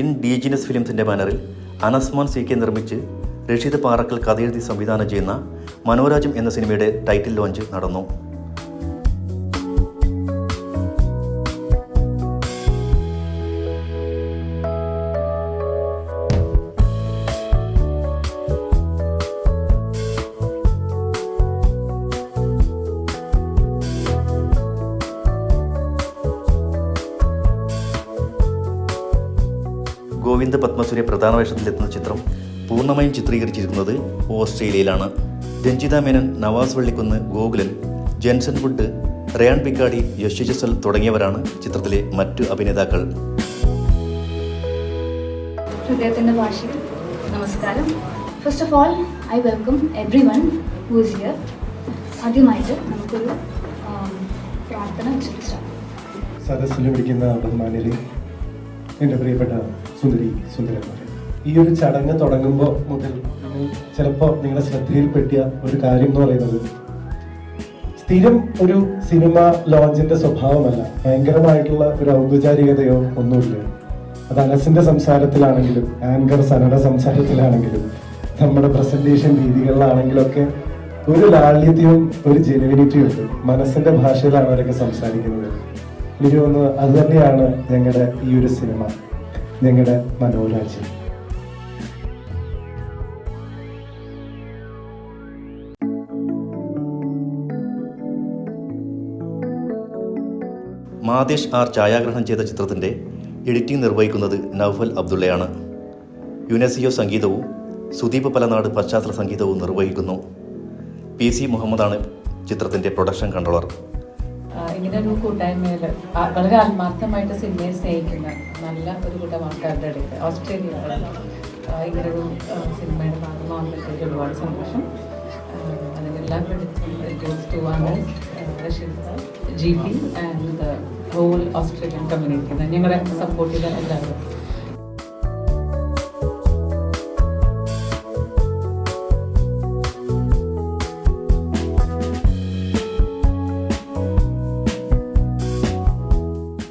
ഇൻഡീജിനസ് ഫിലിംസിന്റെ ബാനറിൽ അനസ്മാൻ C K നിർമ്മിച്ച് റഷീദ് പാറക്കൽ കഥയെഴുതി സംവിധാനം ചെയ്യുന്ന മനോരാജ്യം എന്ന സിനിമയുടെ ടൈറ്റിൽ ലോഞ്ച് നടന്നു. ഗോവിന്ദ പത്മസുരെ പ്രധാന വേഷത്തിലെത്തുന്ന ചിത്രം പൂർണമായും ചിത്രീകരിച്ചിരിക്കുന്നത് ഓസ്ട്രേലിയയിലാണ്. Ranjitha Menon Navas Vallikkunnu Gokulan Jenson wood Ryan Pikkadi Yash Jasal തുടങ്ങിയവരാണ് ചിത്രത്തിലെ മറ്റു അഭിനേതാക്കൾ. ഹൃദയത്തിന്റെ ഭാഷയിൽ നമസ്കാരം. First of all I welcome everyone who's here ആദ്യമായിട്ട് നമുക്കൊരു പ്രാർത്ഥന സദസ്സിൽ വിളിക്കുന്ന ബഹുമാന്യരെ എന്റെ പ്രിയപ്പെട്ട സുന്ദരി സുന്ദരന്മാരെ ഈ ഒരു ചടങ്ങ് തുടങ്ങുമ്പോൾ മുതൽ ചിലപ്പോ ചിലപ്പോൾ നിങ്ങളുടെ ശ്രദ്ധയിൽപ്പെട്ടിയ ഒരു കാര്യം എന്ന് പറയുന്നത് സ്ഥിരം ഒരു സിനിമ ലോഞ്ചിന്റെ സ്വഭാവമല്ല. ഭയങ്കരമായിട്ടുള്ള ഒരു ഔപചാരികതയോ ഒന്നുമില്ല. അത് അനസിന്റെ സംസാരത്തിലാണെങ്കിലും ആങ്കർ സനയുടെ സംസാരത്തിലാണെങ്കിലും നമ്മുടെ പ്രസന്റേഷൻ രീതികളിലാണെങ്കിലൊക്കെ ഒരു ലാളിത്യവും ഒരു ജെനുവിനിറ്റിയും ഉണ്ട്. മനസ്സിന്റെ ഭാഷയിലാണ് അവരൊക്കെ സംസാരിക്കുന്നത്. എനിക്ക് തോന്നുന്നു അത് തന്നെയാണ് ഞങ്ങളുടെ ഈ ഒരു സിനിമ. ഞങ്ങളുടെ മനോരാജ്യം. മാതേഷ് ആർ ഛായാഗ്രഹണം ചെയ്ത ചിത്രത്തിന്റെ എഡിറ്റിംഗ് നിർവഹിക്കുന്നത് നൗഫൽ അബ്ദുള്ളയാണ്. യുനെസിയോ സംഗീതവും സുദീപ് പലനാട് പശ്ചാത്തല സംഗീതവും നിർവഹിക്കുന്നു. പി സി മുഹമ്മദാണ് ചിത്രത്തിന്റെ പ്രൊഡക്ഷൻ കൺട്രോളർ. ഇങ്ങനെ ഒരു കൂട്ടായ്മയിൽ വളരെ ആത്മാർത്ഥമായിട്ട് സിനിമയെ സ്നേഹിക്കുന്ന നല്ല ഒരു കൂട്ടം ആൾക്കാരുടെ ഇടയിൽ ഓസ്ട്രേലിയയിൽ ഇങ്ങനെ ഒരു സിനിമയുടെ പറ്റിയത് ഒരുപാട് സന്തോഷം. അതിനെല്ലാം G P and the whole Australian community ഞങ്ങളെ സപ്പോർട്ട് ചെയ്ത എല്ലാവരും.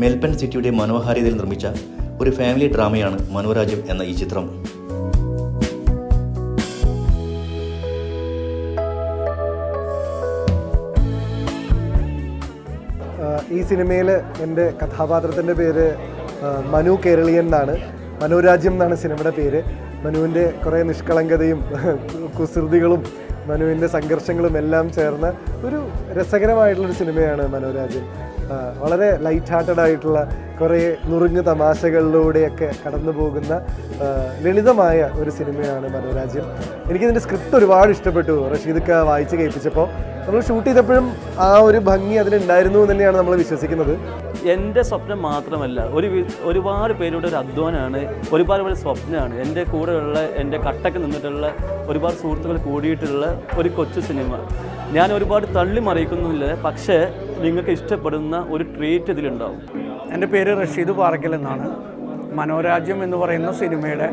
മെൽബൺ സിറ്റിയുടെ മനോഹാരിതയിൽ നിർമ്മിച്ച ഒരു ഫാമിലി ഡ്രാമയാണ് മനോരാജ്യം എന്ന ഈ ചിത്രം. ഈ സിനിമയിൽ എന്റെ കഥാപാത്രത്തിന്റെ പേര് മനു കേരളീയൻ എന്നാണ്. മനോരാജ്യം എന്നാണ് സിനിമയുടെ പേര്. മനുവിന്റെ കുറേ നിഷ്കളങ്കതയും കുസൃതികളും മനുവിന്റെ സംഘർഷങ്ങളും എല്ലാം ചേർന്ന ഒരു രസകരമായിട്ടുള്ളൊരു സിനിമയാണ് മനോരാജൻ വളരെ ലൈറ്റ് ഹാർട്ടഡ് ആയിട്ടുള്ള കുറേ നുറുങ്ങ് തമാശകളിലൂടെയൊക്കെ കടന്നു പോകുന്ന ലളിതമായ ഒരു സിനിമയാണ് മനോരാജ്യം എനിക്കിതിന്റെ സ്ക്രിപ്റ്റ് ഒരുപാട് ഇഷ്ടപ്പെട്ടു. റഷീദ് വായിച്ച് കേൾപ്പിച്ചപ്പോൾ നമ്മൾ ഷൂട്ട് ചെയ്തപ്പോഴും ആ ഒരു ഭംഗി അതിലുണ്ടായിരുന്നു എന്ന് തന്നെയാണ് നമ്മൾ വിശ്വസിക്കുന്നത്. എന്റെ സ്വപ്നം മാത്രമല്ല ഒരു വി- ഒരുപാട് പേരുടെ ഒരു അധ്വാനമാണ് ഒരുപാട് പേരുടെ സ്വപ്നമാണ് എന്റെ കൂടെയുള്ള എന്റെ കട്ടക്ക് നിന്നിട്ടുള്ള ഒരുപാട് സുഹൃത്തുക്കൾ കൂടിയിട്ടുള്ള ഒരു കൊച്ചു സിനിമ. ഞാൻ ഒരുപാട് തള്ളി മറിയിക്കുന്നില്ല പക്ഷേ നിങ്ങൾക്ക് ഇഷ്ടപ്പെടുന്ന ഒരു ട്രീറ്റ് ഇതിലുണ്ടാവും. എന്റെ പേര് റഷീദ് പാറക്കൽ എന്നാണ്. മനോരാജ്യം എന്ന് പറയുന്ന സിനിമയുടെ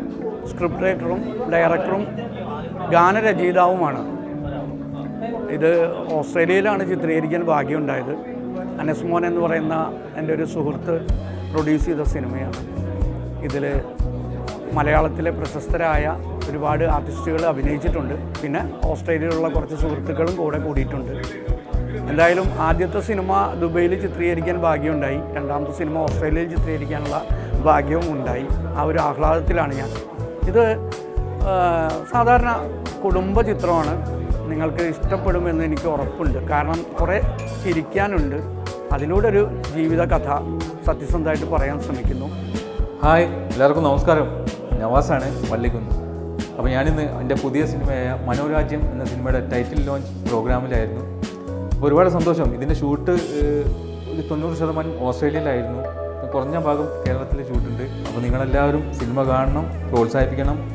സ്ക്രിപ്റ്റ് റൈറ്ററും ഡയറക്ടറും ഗാനരചയിതാവുമാണ്. ഇത് ഓസ്ട്രേലിയയിലാണ് ചിത്രീകരിക്കാൻ ഭാഗ്യമുണ്ടായത്. അനസ്മോൻ എന്ന് പറയുന്ന എന്റെ ഒരു സുഹൃത്ത് പ്രൊഡ്യൂസ് ചെയ്ത സിനിമയാണ്. ഇതിൽ മലയാളത്തിലെ പ്രശസ്തരായ ഒരുപാട് ആർട്ടിസ്റ്റുകൾ അഭിനയിച്ചിട്ടുണ്ട്. പിന്നെ ഓസ്ട്രേലിയയിലുള്ള കുറച്ച് സുഹൃത്തുക്കളും കൂടെ കൂടിയിട്ടുണ്ട്. എന്തായാലും ആദ്യത്തെ സിനിമ ദുബൈയിൽ ചിത്രീകരിക്കാൻ ഭാഗ്യമുണ്ടായി. രണ്ടാമത്തെ സിനിമ ഓസ്ട്രേലിയയിൽ ചിത്രീകരിക്കാനുള്ള ഭാഗ്യവും ഉണ്ടായി. ആ ഒരു ആഹ്ലാദത്തിലാണ് ഞാൻ. ഇത് സാധാരണ കുടുംബ ചിത്രമാണ്. നിങ്ങൾക്ക് ഇഷ്ടപ്പെടുമെന്ന് എനിക്ക് ഉറപ്പുണ്ട്. കാരണം കുറേ ചിരിക്കാനുണ്ട്. അതിലൂടെ ഒരു ജീവിത കഥ സത്യസന്ധമായിട്ട് പറയാൻ ശ്രമിക്കുന്നു. ഹായ് എല്ലാവർക്കും നമസ്കാരം. നവാസാണ് വള്ളിക്കുന്ന് അപ്പോൾ ഞാനിന്ന് എന്റെ പുതിയ സിനിമയായ മനോരാജ്യം എന്ന സിനിമയുടെ ടൈറ്റിൽ ലോഞ്ച് പ്രോഗ്രാമിലായിരുന്നു അപ്പോൾ ഒരുപാട് സന്തോഷം. ഇതിന്റെ ഷൂട്ട് തൊണ്ണൂറ് ശതമാനം ഓസ്ട്രേലിയയിലായിരുന്നു. കുറഞ്ഞ ഭാഗം കേരളത്തിൽ ഷൂട്ടുണ്ട് അപ്പോൾ നിങ്ങളെല്ലാവരും സിനിമ കാണണം പ്രോത്സാഹിപ്പിക്കണം.